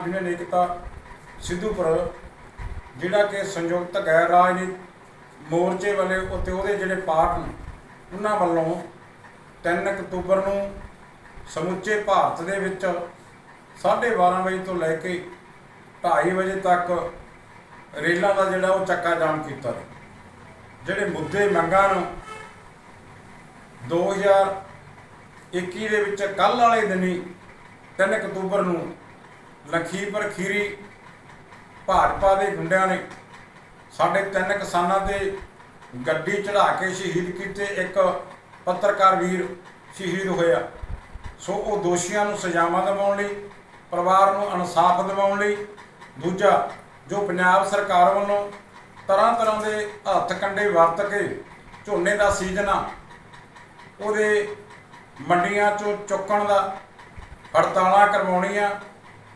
Union ਏਕਤਾ ਸਿੱਧੂਪੁਰ, ਜਿਹੜਾ ਕਿ ਸੰਯੁਕਤ ਗੈਰ ਰਾਜਨੀਤਿਕ ਮੋਰਚੇ ਵਾਲੇ ਉੱਤੇ ਉਹਦੇ ਜਿਹੜੇ ਪਾਰਟ ਨੇ, ਉਹਨਾਂ ਵੱਲੋਂ 3 ਅਕਤੂਬਰ ਨੂੰ ਸਮੁੱਚੇ ਭਾਰਤ ਦੇ ਵਿੱਚ 12:30 ਵਜੇ ਤੋਂ ਲੈ ਕੇ 2:30 ਵਜੇ ਤੱਕ ਰੇਲਾਂ ਦਾ ਜਿਹੜਾ ਉਹ ਚੱਕਾ ਜਾਮ ਕੀਤਾ ਜਿਹੜੇ ਮੁੱਦੇ ਮੰਗਾਂ ਨੂੰ 2021 ਦੇ ਵਿੱਚ ਕੱਲ ਵਾਲੇ ਦਿਨੀ 3 ਅਕਤੂਬਰ ਨੂੰ ਲਖੀਪੁਰ ਖੀਰੀ ਭਾਜਪਾ ਦੇ ਗੁੰਡਿਆਂ ਨੇ ਸਾਡੇ ਤਿੰਨ ਕਿਸਾਨਾਂ ਤੇ ਗੱਡੀ ਚੜਾ ਕੇ ਸ਼ਹੀਦ ਕੀਤੇ, ਇੱਕ ਪੱਤਰਕਾਰ ਵੀਰ ਸ਼ਹੀਦ ਹੋਇਆ। ਸੋ ਉਹ ਦੋਸ਼ੀਆਂ ਨੂੰ ਸਜ਼ਾਵਾਂ ਦਿਵਾਉਣ ਲਈ, ਪਰਿਵਾਰ ਨੂੰ ਇਨਸਾਫ ਦਿਵਾਉਣ ਲਈ, ਦੂਜਾ ਜੋ ਪੰਜਾਬ ਸਰਕਾਰ ਵੱਲੋਂ ਤਰ੍ਹਾਂ ਤਰ੍ਹਾਂ ਦੇ ਹੱਥ ਕੰਡੇ ਵਰਤ ਕੇ ਝੋਨੇ ਦਾ ਸੀਜ਼ਨ ਆ, ਉਹਦੇ ਮੰਡੀਆਂ ਚੋਂ ਚੁੱਕਣ ਦਾ ਹੜਤਾਲਾਂ ਕਰਵਾਉਣੀਆਂ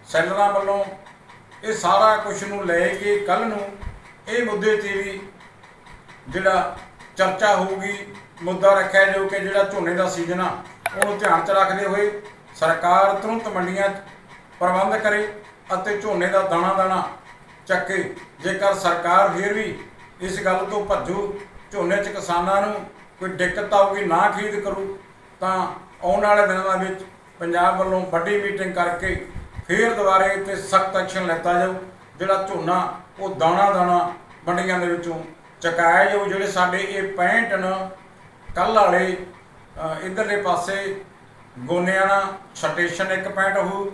ਸੈਲਰਾਂ ਵੱਲੋਂ ਇਹ ਸਾਰਾ ਕੁਝ ਨੂੰ ਲੈ ਕੇ ਕੱਲ ਨੂੰ ਇਹ ਮੁੱਦੇ ਤੇ ਵੀ ਜਿਹੜਾ ਚਰਚਾ ਹੋਊਗੀ, ਮੁੱਦਾ ਰੱਖਿਆ ਜਾਊ ਕਿ ਜਿਹੜਾ ਝੋਨੇ ਦਾ ਸੀਜ਼ਨ ਆ, ਉਹਨੂੰ ਧਿਆਨ 'ਚ ਰੱਖਦੇ ਹੋਏ ਸਰਕਾਰ ਤੁਰੰਤ ਮੰਡੀਆਂ 'ਚ ਪ੍ਰਬੰਧ ਕਰੇ ਅਤੇ ਝੋਨੇ ਦਾ ਦਾਣਾ ਦਾਣਾ ਚੱਕੇ। ਜੇਕਰ ਸਰਕਾਰ ਫਿਰ ਵੀ ਇਸ ਗੱਲ ਤੋਂ ਭੱਜੂ, ਝੋਨੇ 'ਚ ਕਿਸਾਨਾਂ ਨੂੰ ਕੋਈ ਦਿੱਕਤ ਆਊਗੀ, ਨਾ ਖਰੀਦ ਕਰੂ, ਤਾਂ ਆਉਣ ਵਾਲੇ ਦਿਨਾਂ ਦੇ ਵਿੱਚ ਪੰਜਾਬ ਵੱਲੋਂ ਵੱਡੀ ਮੀਟਿੰਗ ਕਰਕੇ ਫੇਰ ਦੁਬਾਰੇ ਇੱਥੇ ਸਖਤ ਐਕਸ਼ਨ ਲੈਤਾ ਜਾਊ ਜਿਹੜਾ ਝੋਨਾ ਉਹ ਦਾਣਾ ਦਾਣਾ ਮੰਡੀਆਂ ਦੇ ਵਿੱਚੋਂ ਚਕਾਇਆ ਜਾਊ ਜਿਹੜੇ ਸਾਡੇ ਇਹ 65 ਨ ਕੱਲ ਵਾਲੇ ਅ, ਇਧਰਲੇ ਪਾਸੇ ਗੋਨਿਆਣਾ ਸਟੇਸ਼ਨ ਇੱਕ ਪੁਆਇੰਟ ਹੋਊ।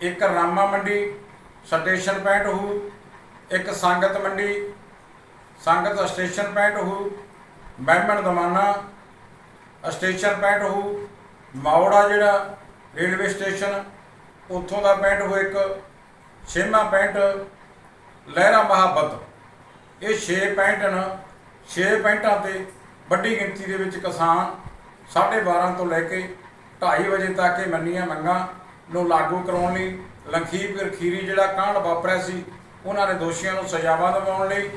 ਇੱਕ ਰਾਮਾ ਮੰਡੀ ਸਟੇਸ਼ਨ ਪੁਆਇੰਟ ਹੋਊ। ਇੱਕ ਸੰਗਤ ਮੰਡੀ ਸੰਗਤ ਸਟੇਸ਼ਨ ਪੁਆਇੰਟ ਹੋਊ। ਬੈਮਣ ਦਮਾਨਾ ਸਟੇਸ਼ਨ ਪੁਆਇੰਟ ਹੋਊ। ਮੌੜਾ ਜਿਹੜਾ ਰੇਲਵੇ ਸਟੇਸ਼ਨ, ਉੱਥੋਂ ਦਾ ਪੈਂਟ ਹੋ ਇੱਕ ਛੇਵਾਂ ਪੈਂਟ ਲਹਿਰਾ ਮਹਾਬਤ ਇਹ 6 ਪੈਂਟ ਹਨ। 6 ਪੈਂਟਾਂ ਤੇ ਵੱਡੀ ਗਿਣਤੀ ਦੇ ਵਿੱਚ ਕਿਸਾਨ 12:30 ਤੋਂ ਲੈ ਕੇ 2:30 ਵਜੇ ਤੱਕ ਇਹ ਮੰਨੀਆਂ ਮੰਗਾਂ ਨੂੰ ਲਾਗੂ ਕਰਾਉਣ ਲਈ ਲੰਖੀਪੁਰ ਖੀਰੀ ਜਿਹੜਾ ਕਾਂਡ ਵਾਪਰਿਆ ਸੀ, ਉਹਨਾਂ ਦੇ ਦੋਸ਼ੀਆਂ ਨੂੰ ਸਜ਼ਾਵਾਂ ਦਿਵਾਉਣ ਲਈ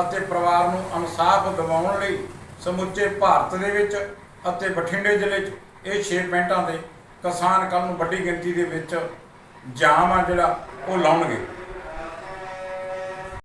ਅਤੇ ਪਰਿਵਾਰ ਨੂੰ ਇਨਸਾਫ ਦਿਵਾਉਣ ਲਈ ਸਮੁੱਚੇ ਭਾਰਤ ਦੇ ਵਿੱਚ ਅਤੇ ਬਠਿੰਡੇ ਜ਼ਿਲ੍ਹੇ 'ਚ ਇਹ 6 ਪੁਆਇੰਟਾਂ ਦੇ ਕਿਸਾਨ ਕੱਲ ਨੂੰ ਵੱਡੀ ਗਿਣਤੀ ਦੇ ਵਿੱਚ ਜਾਮ ਆ ਜਿਹੜਾ, ਉਹ ਲਾਉਣਗੇ।